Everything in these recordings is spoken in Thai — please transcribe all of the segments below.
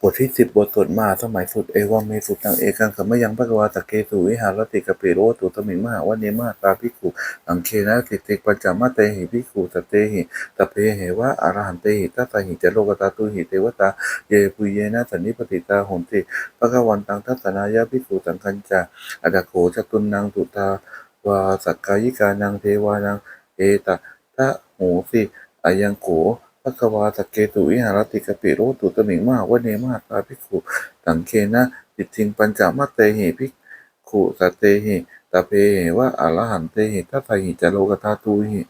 บทที่สิบบทสวดมาสมัยสุดเอวเมสุตังเอกังขมยังพระกวาตะเกสุวิหารติกะเปโรตุตมิงมหาวเนมาตาภิกุอังเคนะติเตกปัญจมาเตหิภิกขุสตเตหิตเพเหวะอรหันเตหิตัสสะหิจโลกตาตุหิเทวตาเยปุเยนะสันนิปติตาโหนติพระกวันตังทัสสนายาภิกุสังคัญจาอดาโขจตุนนางตุตาวาสักกายิกานังเทวานังเอตทะโหสิอายังโข พระกวาตะเกตุวิหารติกปิโรตุตมิงมาวเนมาตาภิกขุสังเคนะติทิงปัญจมัตเตหิภิกขุสตเตหิตะเพเหวะอรหันเตหิทัตถหิจโลกธาตุหิ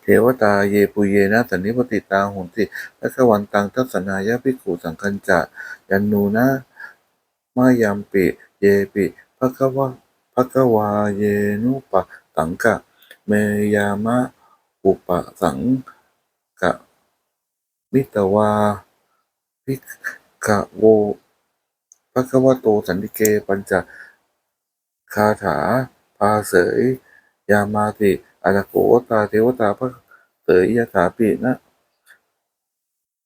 เทวตาเยปุเยนะสันนิปติตาหุนติพระกวันตังทัสนายาภิกขุสังคัญจะยันนูนะมายัมปิ เยปิพระกวะพระกวาเยนุปะตังกะ เมยามะ อุปสังกะมิตวาภิกขโวภะควโตสันติเกปัญจคาถาพาเสย ยามาติอาโกตาเทวตาพระเสยยถาปินะ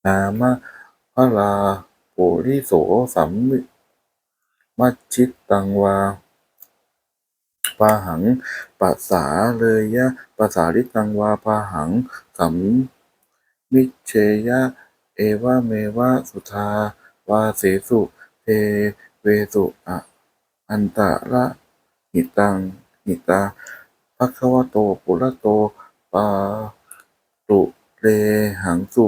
นามะพระลาปุริโสสัมมิมัจจิตตังวา ปาหังปัสสาเลยยะปัสสาริตังวาปาหังสัมมิเชยะ เอวะเมวะสุทาวาเสสุเทเวสุอะอันตะระหิตังหิตาภะคะวะโตปุระโตปาตุเรหังสุ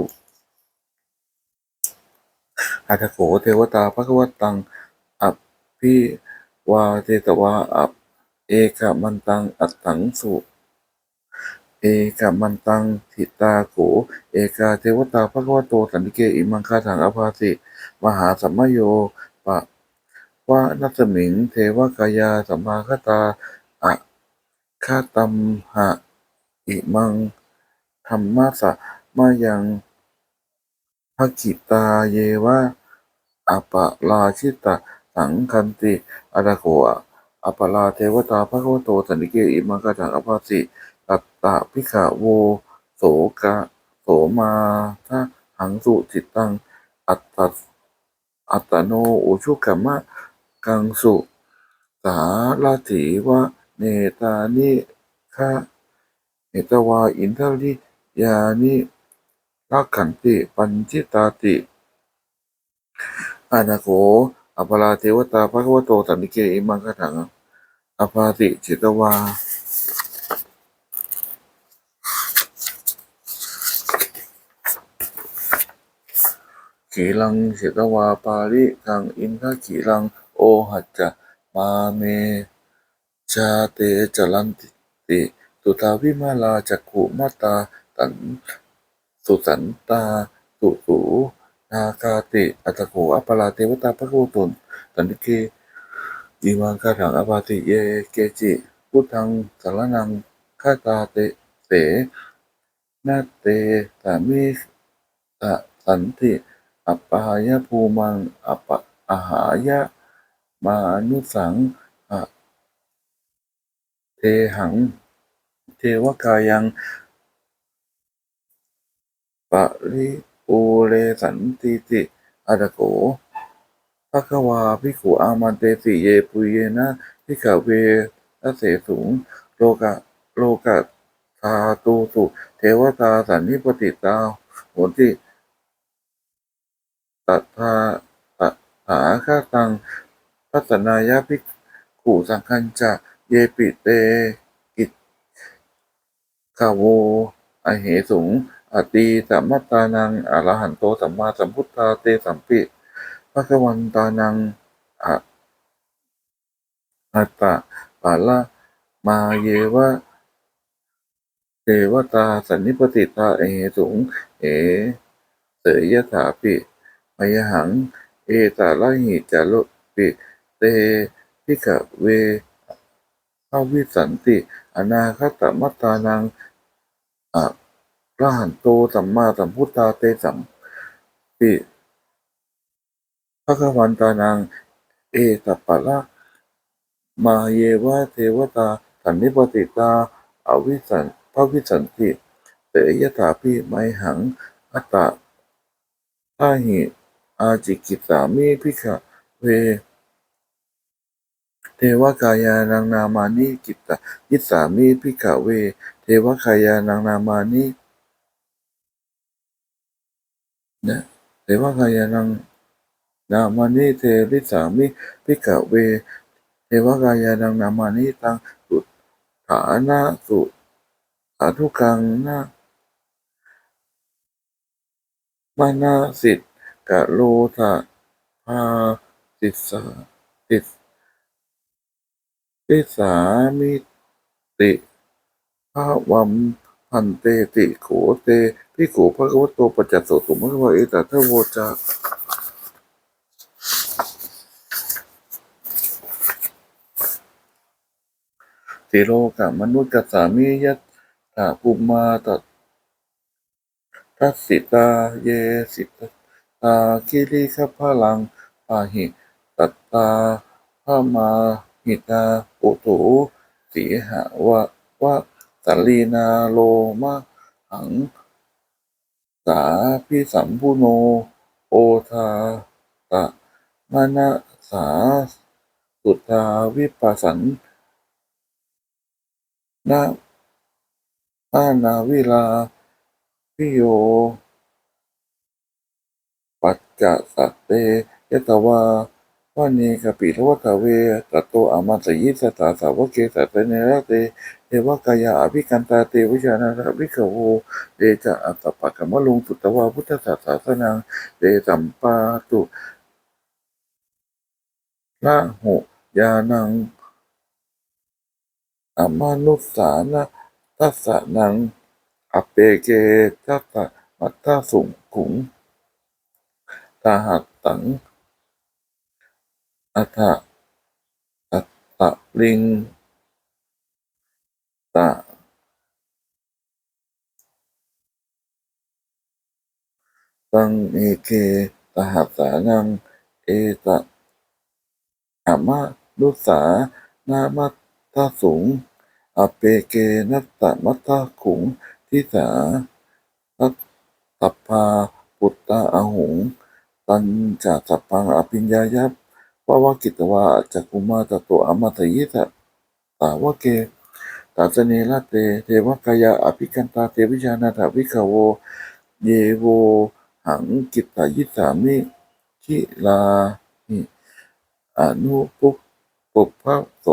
อัตโขเทวตาภะคะวะตัง อัปพิวาเทตวา อัป เอกมันตัง อัตถังสุ เอกมันตังทิตาโข เอกาเทวตาภควโตสันติเกอิมังคาถังอภาสิ มหาสัมมโยปะวะนัสมิง เทวกายาสัมมาคตาอะคาตัมหะ อิมังธรรมะสะมายังภกิตาเยวะอปะราชิตะสังคันติอะระโข อัปลาเทวตาพระโคโตสันติเกอิมังกจังอภาสิตัตตะพิขะโว โสกะโสมาทะหังสุจิตตัง อัตตอัตโนอุชุกขมะกังสุสาลาถิวะเนตานิคะเนตวาอินทริยานิรักขันติปัญจิตาติอานาโกอัปปลาเทวตาพระโคโตสันติเกอิมังกถัง อภาติจิตวา ขีลังจิตวาปาริกังอินทขีลังโอหัจจะมาเม ชาเตจลันติติตุตาวิมาลาจักขุมาตาตันสุสันตาสุสูนาคาติอัตโขอัปปลาเทวตาพระโกตุนตันติเก อิมังคาถังอปาติเยเกจิ พุทธังสารนังคาตาเตเตนาเตสามิสะสันติ อัปปายะภูมัง อัปปะอาหายะ มานุสังอะเทหัง เทวกายังปะริปูเรสันติติอาตโก ภะควาภิกขุอามันเตสิเยปุเยนะภิกขเวนะเสสุงโลกะโลกะทาตูสุเทวตาสันนิปติตาโหติตัทธาตถาคาตังพัสนายาภิกขุสังคัญจะเยปิเตกิจขโวอเหสุงอตีสัมมตตานังอรหันโตสัมมาสัมพุทธาเตสัมปิ ระวันตานังอะอัตตะปาละมาเยวะเทวตาสันนิปติตาเอสุง เอ เสยยถาปิมยหัง เอตาละหิจารุปิเตพิกะเวภาวิสันติ อนาคตมัตตานังอะระหันโตสัมมาสัมพุทธาเตสัมปิ พระกวันตานัง เอตปะละมาเยวะเทวตาสันนิปติตาอวิสันพระวิสันติ เตยถาพิไมหัง อัตตะทาหิ อาจิกิสามิพิกะเว เทวกายานังนามานิกิตตยิสสามิพิกะเว เทวกายานังนามานินะเทวกายานัง นามานิเทวิสามิพิกเว เทวกายานังนามานิตังสุฐานะสุสาธุกังนะมานาสิทธกะโลทะพาติสาติสติสามิติภาวัมพันเตติโขเตพิโขภะคะวะโตปัจจโสตุมะวะเอตทะโวจา ติโลกะมนุษย์กัสสามิยัตถาภูมาตัตทัสสิตาเยสิตาคิริขพะลังปาหิตัตตาพามาหิตาปุตุสีหาวะวะสัลีนาโลมะหัง สาพิสัมพุโน โอทาตะมนะสาสุทาวิปัสสัน นะอานาวิลาพิโย ปัจจสัตเตยตวาวานีกปิทวัตเวตัตโตอามาสยิสตาสาวเกสัตเนรเตเทวกายาอภิกันตาเตวิชานาระวิขโวเดจะอัตตปะกมะลุงสุตวาพุทธศาสสนังเดสัมปาตุละหุยานัง อมานุสานะทัสสะนังอเปเกทัสสะมัตตาสุงขุงตาหัตตังอัฏฐอัตตะลิงตะตังเอเกตหัสานังเอตะอามานุสานามัต ตาสุงอเปเกนัตตมัตตาขุงทิสาทัตตพาปุตตาอหุง ตันจะสัพพังอภิญญายัพวาวกิตวาจักุมาตโตอมัตยิตะตาวะเกตาสเนละเต เทวกายาอภิกันตาเทวิชานาถาวิขโว เยโว หังกิตตายิสามิคิลาอนุปุปปุพะโส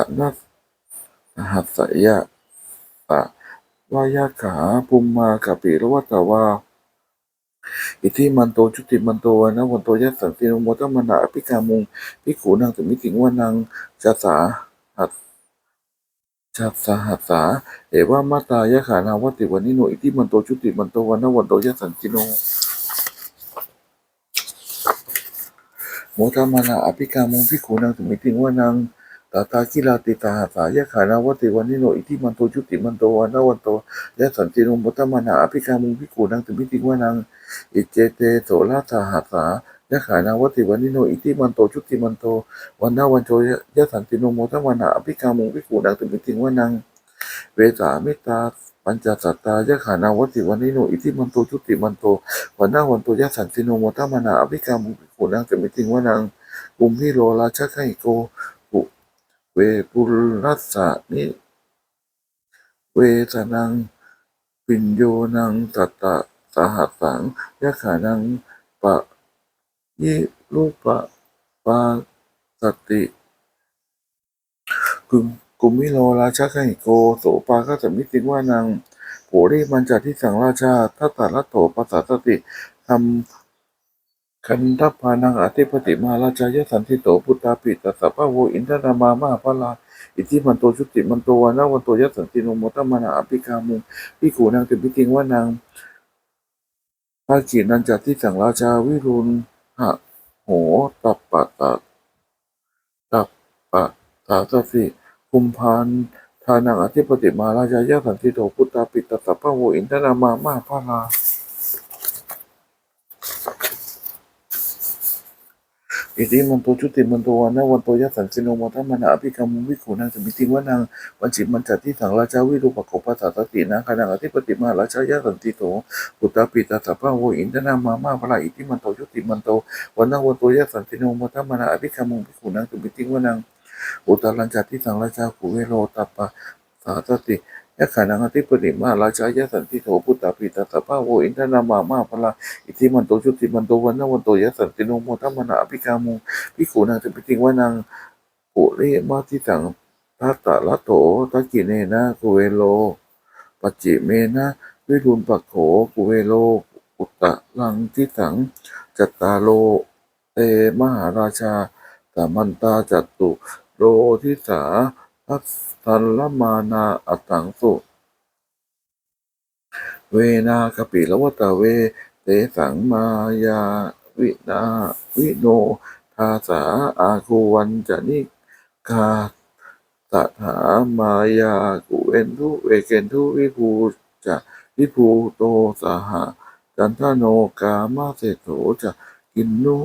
ะนัสหัสยะตะวายาขาปุมมากปิรวัตวา อิทิมันโตชุติมันโตวนะวันโตยัสสันติโนโมตมนาอภิกามุงพิขูนางถึงมิถิงวานังจัสสาหัสจัสาหัสสาเอวามาตายะขานาวติวันิโนอิทิมันโตชุติมันโตวันะวันโตยัสสันติโนโมตมนาอภิกามุงพิขูนางถึงมิถิงวานัง ตาตากิลาติตาหัสายะขานาวติวันนิโนอิทิมันโตชุติมันโตวันะวันโตยัสสันตินโมตมานาอภิกามุงพิขูนางถึงมิถิวานังอิเจเตโสราตาหัสายะขานาวติวันนิโนอิติมันโตชุติมันโตวันนาวันโชยะสันตินโมทัวันนาอภิกามุงพิกูดังตุมิติวานังเวสามิตาปัญจสัตตายะขานาวติวันนิโนอิติมันโตชุติมันโตวันนาวันโตยะสันตินโมทัวันนาอภิกามุงพิกูดังตุมิติวานังกุมพิโรราชะไคโก เวปุรัสสะนิเวสนัง ปิญโยนังสัตตะสหัสสังยะขานังปะยิรูปะปาสติกุมกุมิโลราชกัยโกโสปาก็จะมิติว่านังโผริมันจัดที่สังราชาทัตตาลัตโตปัสสติทำ คันทพานังอธิปติมาราชายสันติโตพุตตาปิตสสะพะโวอินทรามามาพลาอิทธิมันโตชุติมันโตวานาวันโตยัสสันติโนโมตมนาอภิกามุงพิขูนางเตมิติงว่านางภาคีนันจากที่สังราชาวิรุณหะโหตัปปะตะตัปปะตาสสิคุมพานทานังอธิปติมาราชายสันติโตพุตตาปิตตสัพพะโวอินทรามามาพาลา อิติมันโตชุติมันโตวันนะวันโตยัสสันสิโนมทัมมนาอภิกรรมวิขุนังสมิติวนังวันจิมันจัตที่สังราชาวิรูปโกปัสสะสตินะขณะอธิปติมาราชายะสันติโตปุตตาปิตาสัพพะโวอินทนามามาพระอิติมันโตชุติมันโตวันนะวันโตยัสสันสิโนมทัมมนาอภิกรรมวิขุนังสมิติวนังอุตตรัญจัตที่สังราชาขุเวโรตัปปะสาสติ ยะขานังอธิปติมาราชายะสันติโตปุตตาปิตาสัพพะโวอินทนามามาพระอิติมันโตชุติมันโตวันนวันโตยัสสันสิโนโมทัมมนาอภิกรรมุพิกขุนางจะไปทิ้งว่านางปุเรมาทิสังทัตตะละโถทักิเนนะกุเวโลปัจจิเมนะวิรุณปักโขกุเวโลอุตตะลังทิสังจัตตาโลเตมหาราชาตมันตาจัตตุโลทิสา ทัสสัลมานาอัตังสุ เวนากปิละวตะเว เตสังมายาวินาวิโนทาสาอาคูวันจะนิกาตถามายากุเวนทุเวเกนทุวิภูจะวิภูโตสาหะจันทโนกามาเสโถจะกินนุ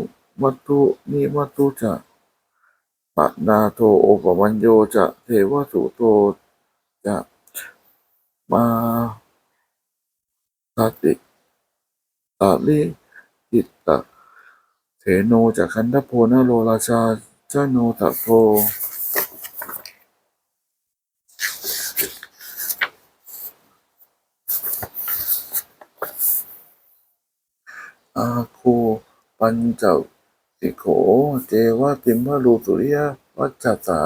มัตตุนิมัตตุจะะนาโทโอปมัญโยจะเทวสุโตจะมาตติตาลิจิตตะเถโนจากคันธโพนโลราชาเจาโนตะโพอาคูปัญจ สิโข เจวะติมวะรูสุริยวัจจสา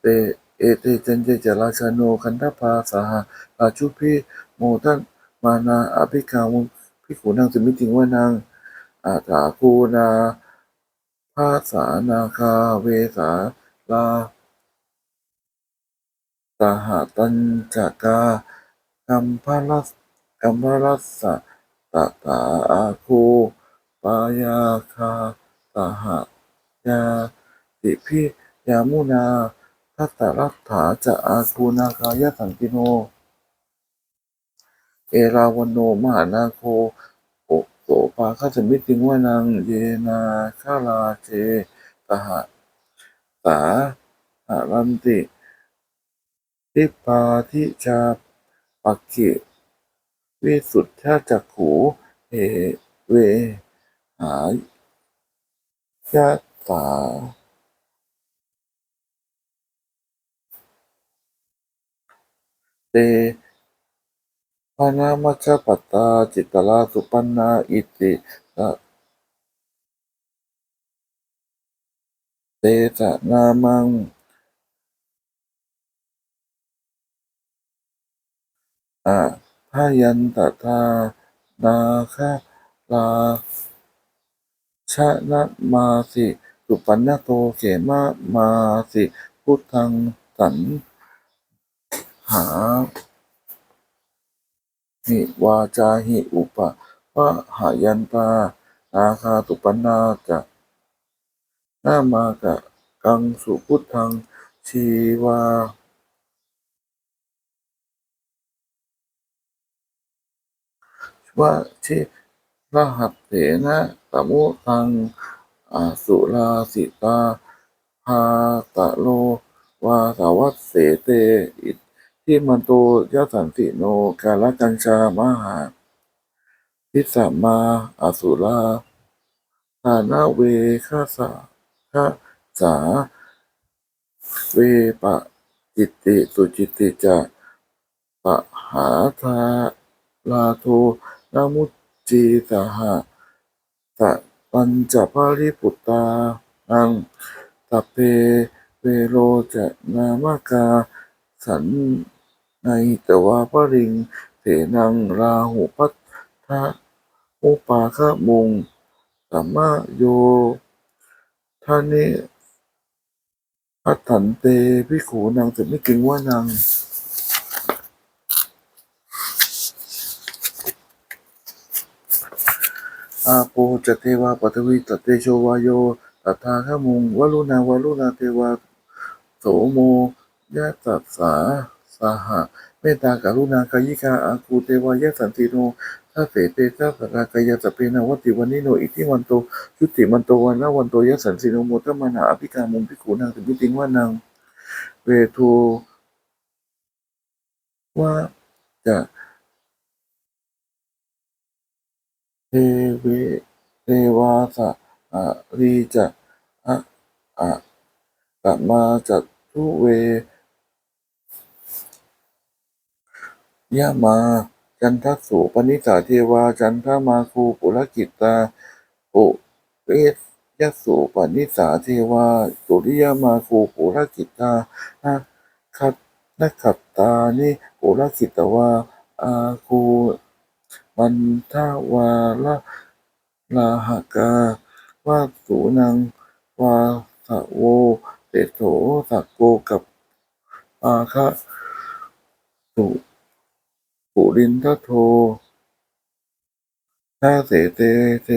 เตเอเตจันเจจราชาโนคันธปาสหาอาชุพิโมทันมานาอภิกามุพิขุนางสมิติงวานางอาถาคูนาภาษานาคาเวสาลาสหตัญจกากัมพลัสกัมพลัสสะตถาอาคูปายาคา สหยาติพิยามุนาทัตตรัตถาจะอาคูนาคายสังกิโน เอราวันโนมหานาโคโอโสภาคสมิติงวานัง เยนาคาลาเจตหะสาหารันติทิปาทิชาปักขิวิสุทธาจักขูเอเวหายะสาเตพานามัชฌปัตตาจิตตลาสุปันนาอิติละเตสะนามังอะพายันตทานาคาลา ชะนะมาสิสุปันนโตเขมะมาสิ พุทธังสันหาหิวาจาหิอุปะวะหายันตานาคาตุปันนาจะนามากะกังสุพุทธังชีวาวะชิรหัสเถนะ ตมุตังอสุราสิตาภาตะโลวาสาวัสเสเตอิทิมันโตยสันติโนกาลกัญชามหาพิสสมมาอสุราฐานะเวคาสาคาสา เวปะจิตติสุจิตติจะปะหาธาลาโทนามุจจีสหะ ตะปัญจภาริปุตตานังตัเพเวโรจะนามากา สันในตวาปริงเถนังราหุพัทธะอุปาคะมุงสัมมาโยทานิอัตถันเตพิขูนางจะไม่กิงว่านาง อาโปจเทวาปัทวีตเตโชวายโยตถาขมุงวลุนาวลุนาเทวาโสโมยะตัสสาสหะเมตตากรุณากายิกาอาคูเทวายะสันติโนทัสเสเตทัสสรากายะสเปนะวัติวันนิโนอิทิวันโตชุติมันโตวันนะวันโตยะสันติโนโมตมานาอภิกามุมพิกูนางถึงมิติงว่านังเวทูว่าจะ เทวเทวาสะอะรีจะอะอะกะมาจัตุเวยะมา จันทสุปนิสาเทวา จันทมาคูปุรกิตตาปุเรสยสุปนิสาเทวาสุริยมาคูปุรกิตตานะคัตนะขัตตานิปุรกิตวาอาคู มันทาวาละลาหกาวาสุนัง วาสะโวเตโสสักโกกับอาคะสุปุรินทโทท่าเสเตเต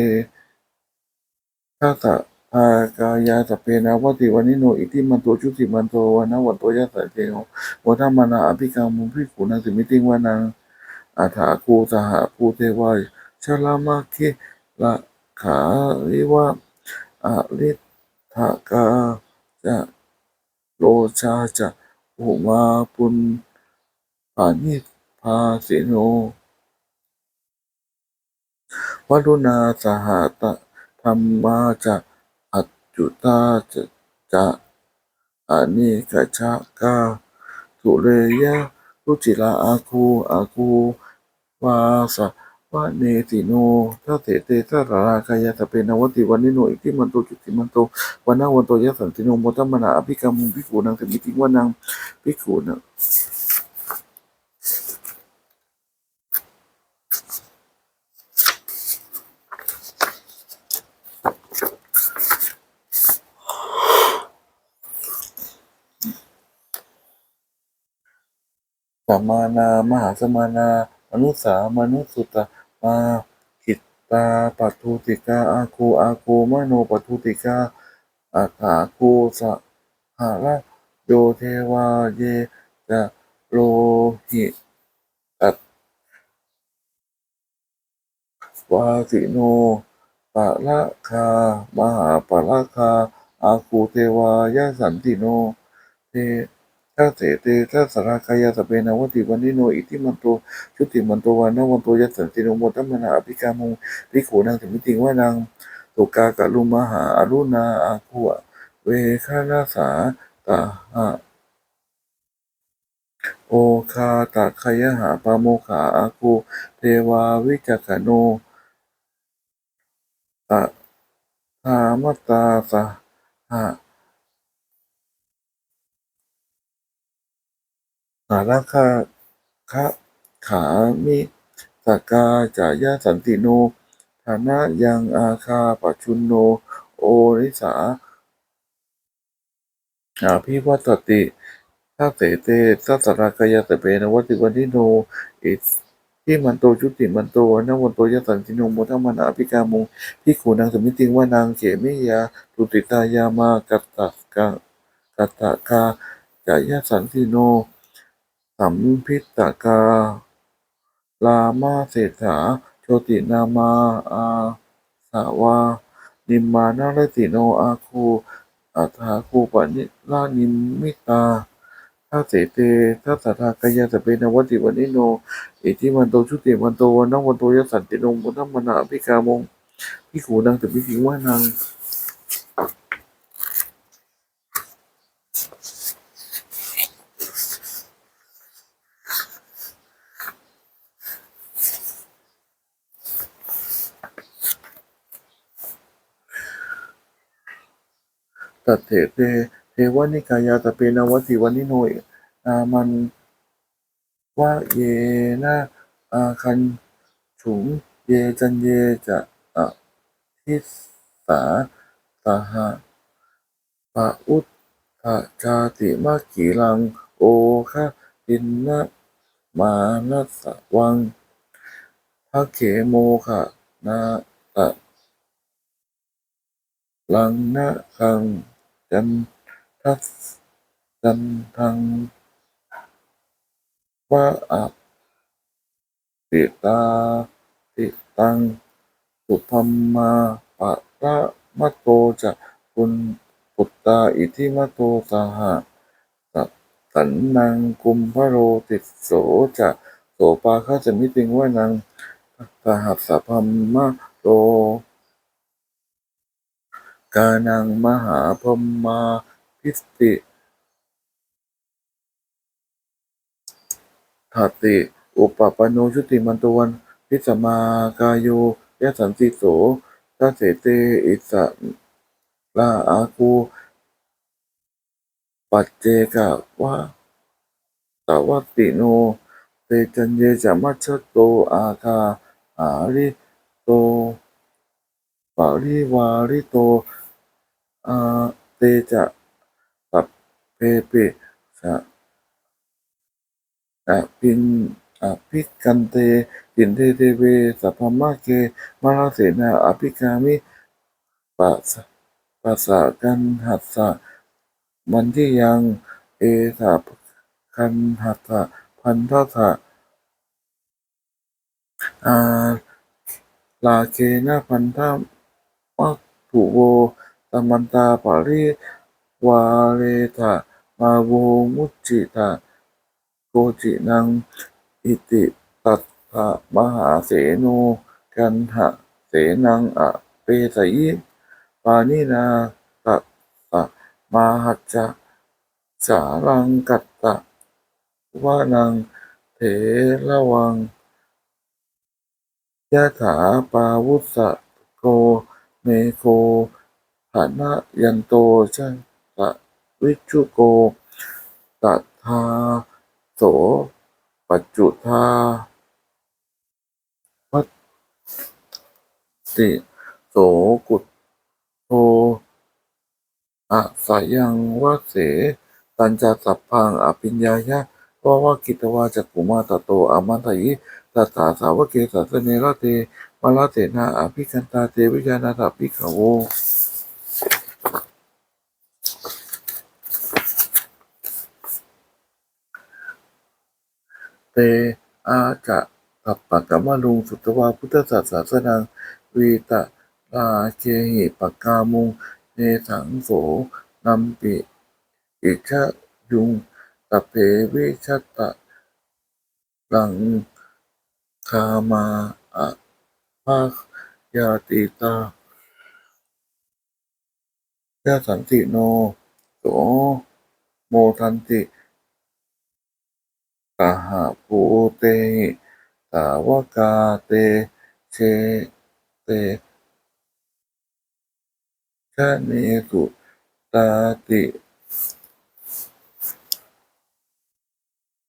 ท่าสะพากายาสเพนาวติวันิโนอิติมันโตชุติมันโตวันนะวันโตยะสะเจโนวัฏมนาอภิกามุพิกุณาสิมิติงวานัง อาถาคูสหภูเทวายชลามาคิละขาริวะอริทากาจะโลชาจะอุมาปุณปานิพาสิโนวรุณาสหาตะธรรมาจะอัจจุตาจะจะอานิกชะกาสุเรยะรุจิลาอาคูอาคู วาสะวะเนติโนทัสเสเตทารากายะสเปนวติวันนิโนอิติมันโตจุติมันโตวันนาวันโตยะสันติโนโมตัมมนาอภิกรรมุภิกขุนังสมิติวานังภิกขุนังสัมมานามหาสมานาม นุสามนุสุตตมาขิตตาปัทุติกาอาคูอาคูมโนปัทุติกาอัฏฐาคูสหาระโยเทวาเยจะโลหิตัตวาสิโนปะละคามหาปะละคาอาคูเทวายะสันติโนเท ถ้าเสเตถ้าสารากายาสเปนะวัติวันนิโนอิติมันโตชุติมันโตวานะวันโตยัสสันติโนโมตัมมนาอภิกามุภิกขุนางถึงมิติงว่านางตุกากะลุมหาอรุณาอาคุอะเวคานาสาตาหะโอคาตาคยหาปาโมขาอาคูเทวาวิจักโนตะธามตาสหะ สารคาคะขามิสกาจายาสันติโนฐานะยังอาคาปัชุนโน โอริสาอาภิวัตติทัสเสเตทัสสรากายาสเปนวัติวันทิโนอิที่มันโตชุติมันโตนวันโตยะสันติโนโมทัมมนาภิกามุงพิขูนางสมิติงว่านางเขมิยาตุติตายามากัตตะกะกัตตะกาจายาสันติโน สัมพิตกาลามาเศรษฐาโชตินามาอาสาวา นิมมานาลติโนอาคูอัฏฐาคูปนิลานิมิตาทัสเสเตทัสสะทากายาสเปนวัติวันิโนอิทิมันโตชุติมันโตวันนวันโตยสันติโนมุนัมมนาภิกามงพิขูนางถึงพิพิงว่านาง ตัดเถเตเทวนิกายาตะเปนวัติวันิโนอามันวะเยนะอาคันฉุงเยจันเยจะอะทิสาสหะปะอุตตะชาติมากีลังโอคะตินนะมานัสวังพระเขโมคะนาตะลังนะคัง จันทัสจันทังวะอะติตาติตังสุพัมมาปะระมะโตจะปุณปุตตาอิทิมะโตสหะสัสันนังกุมพะโรติโสจะโสปาคาจะมิติงวะนังสหัสสะพัมมะโต กานังมหาพมมาพิสติทัตติ อุปปปนโนชุติมันตวันพิสมากายโยยะสันติโสทัสเสเตอิสะลาอาคูปัจเจกะวะตวัติโนเตจันเยจะมัชชโตอาคาอาริโตปาริวาริโต อาเตจะสัพเพปิสะอภินอภิกันเตตินเทเทเวสัพพมะเกมะระเสนาอภิกามิปัสสะปัสสะกันหัสสะมันที่ยังเอสะกันหัสสะพันทัสสะอาลาเคนะพันธะมัตถุโว ตมันตาปาริวาเรทะมาโวมุจิตาโกจินังอิติตัสสะมหาเสโนกันหะเสนังอะเปสยิปานินาตัสสะมาหัจจะสารังกัตตะวานังเถระวังยะถาปาวุสะโกเมโคานะยันโตชันตะวิชุโกตัทาโสปัจจุธาวัตติโสกุตโทอะสายังวะเส ตัญจสัพพังอภิญญายะวะวะกิตวาจักกุมาตโตอามันทยิตัสสาสาวเกสัสเนระเตมะละเตนะอภิคันตาเตวิจานาถาภิกขโว เต อาจะตัปปะกะมะลุง สุตวา พุทธศาสสนัง วีตะลาเคหิปะกามุงเนสังโสนัมปิ อิชะยุงตะเพวิชตตะลังคามาอะภายาติตายาสันติโนโสโมทันติ กหะภูเตสาวกาเตเชเตชะเนสุตาติ